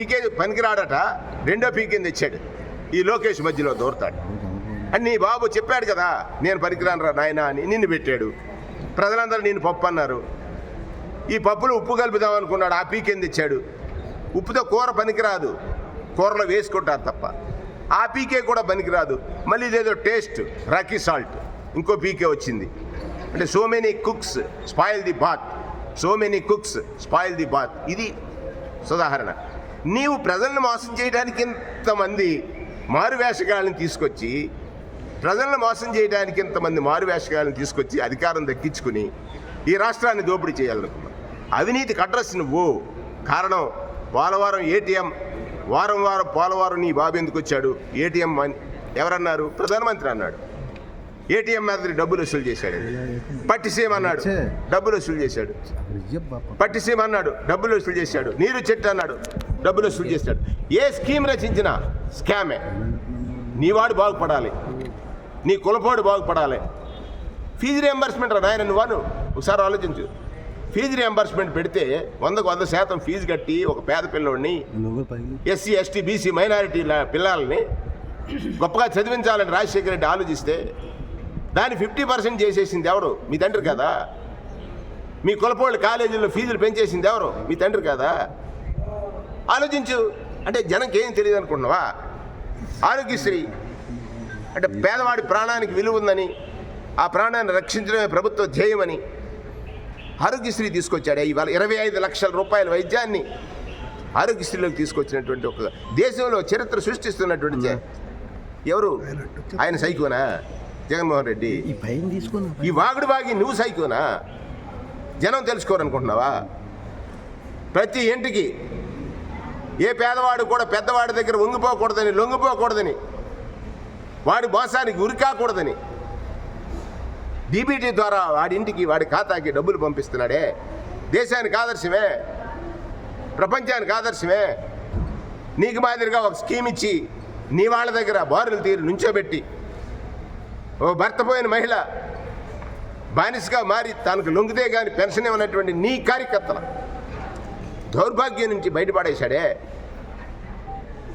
పీకే పనికిరాడట రెండో పీకేని తెచ్చాడు ఈ లోకేష్ మధ్యలో దూరతాడు. అని నీ బాబు చెప్పాడు కదా నేను పనికిరాను రా నాయన అని నిన్ను పెట్టాడు. ప్రజలందరూ నేను పప్పు అన్నారు. ఈ పప్పులో ఉప్పు కలుపుదాం అనుకున్నాడు ఆ పీకేని తెచ్చాడు ఉప్పుతో కూర పనికిరాదు కూరలో వేసుకుంటారు తప్ప. ఆ పీకే కూడా పనికిరాదు. మళ్ళీ ఇదేదో టేస్ట్ రాకీ సాల్ట్ ఇంకో పీకే వచ్చింది. అంటే so many cooks spoil the broth so many cooks spoil the broth ఇది సుధాహరణ. నీవు ప్రజలను మోసం చేయడానికి ఇంతమంది మారువేషగాళ్ళని తీసుకొచ్చి ప్రజలను మోసం చేయడానికి ఇంతమంది మారువేషగాళ్ళని తీసుకొచ్చి అధికారం దక్కించుకుని ఈ రాష్ట్రాన్ని దోపిడీ చేయాలనుకున్నావు. అవినీతికి అడ్రస్ నువ్వు. కారణం పోలవరం ఏటీఎం వారం వారం పోలవరం నీ బాబు ఎందుకు వచ్చాడు? ఏటీఎం ఎవరన్నారు? ప్రధానమంత్రి అన్నాడు. ఏటీఎం మాదిరి డబ్బులు వసూలు చేశాడు. పట్టిసీమ అన్నాడు. డబ్బులు వసూలు చేశాడు. పట్టిసీమ అన్నాడు. డబ్బులు వసూలు చేశాడు. నీరు చెట్టు అన్నాడు. డబ్బులు వసూలు చేశాడు. ఏ స్కీమ్ రచించినా స్కామే. నీవాడు బాగుపడాలి. నీ కులపోడు బాగుపడాలి. ఫీజు రియంబర్స్మెంట్ రా నాయన నువ్వు అను. ఒకసారి ఆలోచించు. ఫీజు రియంబర్స్మెంట్ పెడితే వందకు వంద శాతం ఫీజు కట్టి ఒక పేద పిల్లోడిని ఎస్సీ ఎస్టీ బీసీ మైనారిటీల పిల్లల్ని గొప్పగా చదివించాలని రాజశేఖర రెడ్డి ఆలోచిస్తే దాన్ని ఫిఫ్టీ పర్సెంట్ చేసేసింది ఎవరు? మీ తండ్రి కదా. మీ కులపోళ్ళు కాలేజీల్లో ఫీజులు పెంచేసింది ఎవరు? మీ తండ్రి కదా. ఆలోచించు. అంటే జనంకి ఏం తెలియదు అనుకుంటున్నావా ఆరోగ్యశ్రీ. అంటే పేదవాడి ప్రాణానికి విలువ ఉందని ఆ ప్రాణాన్ని రక్షించడమే ప్రభుత్వ ధ్యేయమని ఆరోగ్యశ్రీ తీసుకొచ్చాడు. ఇవాళ ఇరవై ఐదు లక్షల రూపాయల వైద్యాన్ని ఆరోగ్యశ్రీలోకి తీసుకొచ్చినటువంటి ఒక దేశంలో చరిత్ర సృష్టిస్తున్నటువంటి ఎవరు? ఆయన సైకోనా? జగన్మోహన్ రెడ్డి. ఈ భయం తీసుకున్నా ఈ వాగుడు వాగి నువ్వు సైకోనా? జనం తెలుసుకోరనుకుంటున్నావా? ప్రతి ఇంటికి ఏ పేదవాడు కూడా పెద్దవాడి దగ్గర వంగిపోకూడదని లొంగిపోకూడదని వాడి మోసానికి ఉరికాకూడదని డీబీటీ ద్వారా వాడి ఇంటికి వాడి ఖాతాకి డబ్బులు పంపిస్తున్నాడే. దేశానికి ఆదర్శమే. ప్రపంచానికి ఆదర్శమే. నీకు మాదిరిగా ఒక స్కీమ్ ఇచ్చి నీ వాళ్ళ దగ్గర బారులు తీరు నుంచోబెట్టి ఓ భర్త పోయిన మహిళ బానిసగా మారి తనకు లొంగితే కానీ పెన్షన్ ఇవ్వనటువంటి నీ కార్యకర్తల దౌర్భాగ్యం నుంచి బయటపడేశాడే.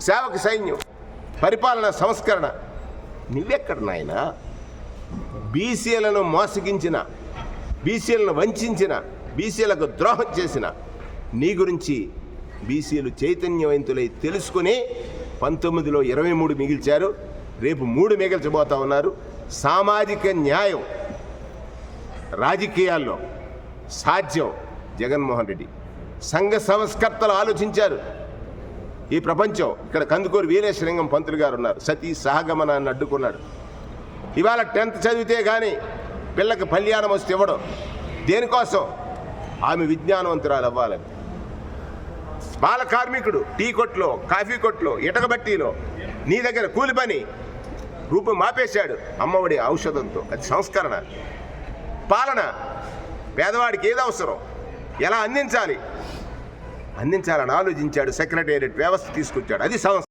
సేవక సైన్యం పరిపాలన సంస్కరణ. నువ్వెక్కడ నాయనా? బీసీలను మోసగించిన బీసీలను వంచిన బీసీలకు ద్రోహం చేసిన. నీ గురించి బీసీలు చైతన్యవంతులై తెలుసుకుని పంతొమ్మిదిలో ఇరవై మూడు మిగిల్చారు. రేపు మూడు మిగిల్చబోతా ఉన్నారు. సామాజిక న్యాయం రాజకీయాల్లో సాధ్యం జగన్మోహన్ రెడ్డి. సంఘ సంస్కర్తలు ఆలోచించారు. ఈ ప్రపంచం ఇక్కడ కందుకూరు వీరేశలింగం పంతులు గారు ఉన్నారు. సతీ సహగమనాన్ని అడ్డుకున్నాడు. ఇవాళ టెన్త్ చదివితే కానీ పిల్లకి కళ్యాణం వస్తే ఇవ్వడం. దేనికోసం? ఆమె విజ్ఞానవంతురాలు అవ్వాలని బాల కార్మికుడు టీ కొట్లో కాఫీ కొట్లో ఇటకబట్టీలో నీ దగ్గర కూలి పని. రూపం మాపేశాడు అమ్మఒడి ఔషధంతో. అది సంస్కరణ. పాలన. పేదవాడికి ఏది అవసరం? ఎలా అందించాలి? అందించాలని ఆలోచించాడు సెక్రటేరియట్ వ్యవస్థ తీసుకొచ్చాడు. అది సంస్థ